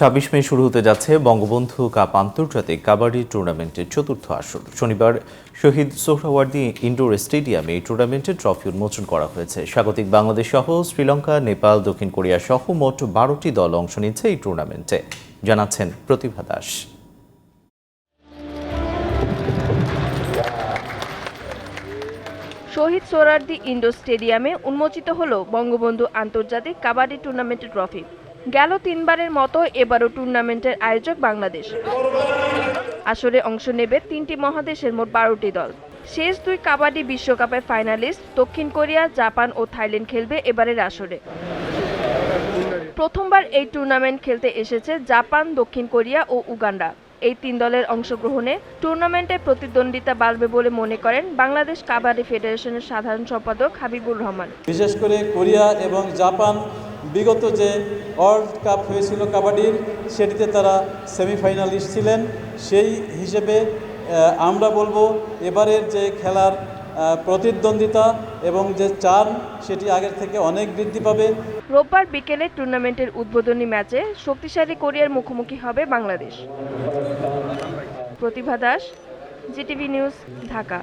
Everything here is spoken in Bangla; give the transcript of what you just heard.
ছাব্বিশ মে শুরু হতে যাচ্ছে বঙ্গবন্ধু কাপ আন্তর্জাতিক কাবাডি টুর্নামেন্টের চতুর্থ আসর। শনিবার শহীদ সোহরাওয়ার্দী ইনডোর স্টেডিয়ামে এই টুর্নামেন্টের ট্রফি উন্মোচন করা হয়েছে। স্বাগতিক বাংলাদেশ সহ শ্রীলঙ্কা, নেপাল, দক্ষিণ কোরিয়া সহ মোট বারোটি দল অংশ নিচ্ছে এই টুর্নামেন্টে। জানাচ্ছেন প্রতিভা দাস। শহীদ সোহরার্দি ইন্ডোর স্টেডিয়ামে উন্মোচিত হল বঙ্গবন্ধু আন্তর্জাতিক কাবাডি টুর্নামেন্টের ট্রফি। গেল তিনবারের মতো এবারও টুর্নামেন্টের আয়োজক বাংলাদেশ। আসরে অংশ নেবে তিনটি মহাদেশের মোট বারোটি দল। শেষ দুই কাবাডি বিশ্বকাপের ফাইনালিস্ট দক্ষিণ কোরিয়া, জাপান ও থাইল্যান্ড খেলবে এবারের আসরে। প্রথমবার এই টুর্নামেন্ট খেলতে এসেছে জাপান, দক্ষিণ কোরিয়া ও উগান্ডা। এই তিন দলের অংশগ্রহণে টুর্নামেন্টে প্রতিদ্বন্দ্বিতা বাড়বে বলে মনে করেন বাংলাদেশ কাবাডি ফেডারেশনের সাধারণ সম্পাদক হাবিবুর রহমান। বিশেষ করে কোরিয়া এবং জাপান বিগত যে ওয়ার্ল্ড কাপ হয়েছিল কাবাডির সেটিতে তারা সেমিফাইনালিস্ট ছিলেন। সেই হিসেবে আমরা বলব এবারের যে খেলার প্রতিদ্বন্দ্বিতা এবং যে চান সেটি আগের থেকে অনেক বৃদ্ধি পাবে। রোববার বিকেলে টুর্নামেন্টের উদ্বোধনী ম্যাচে শক্তিশালী কোরিয়ার মুখোমুখি হবে Bangladesh. Pratibha Das, GTV news, Dhaka.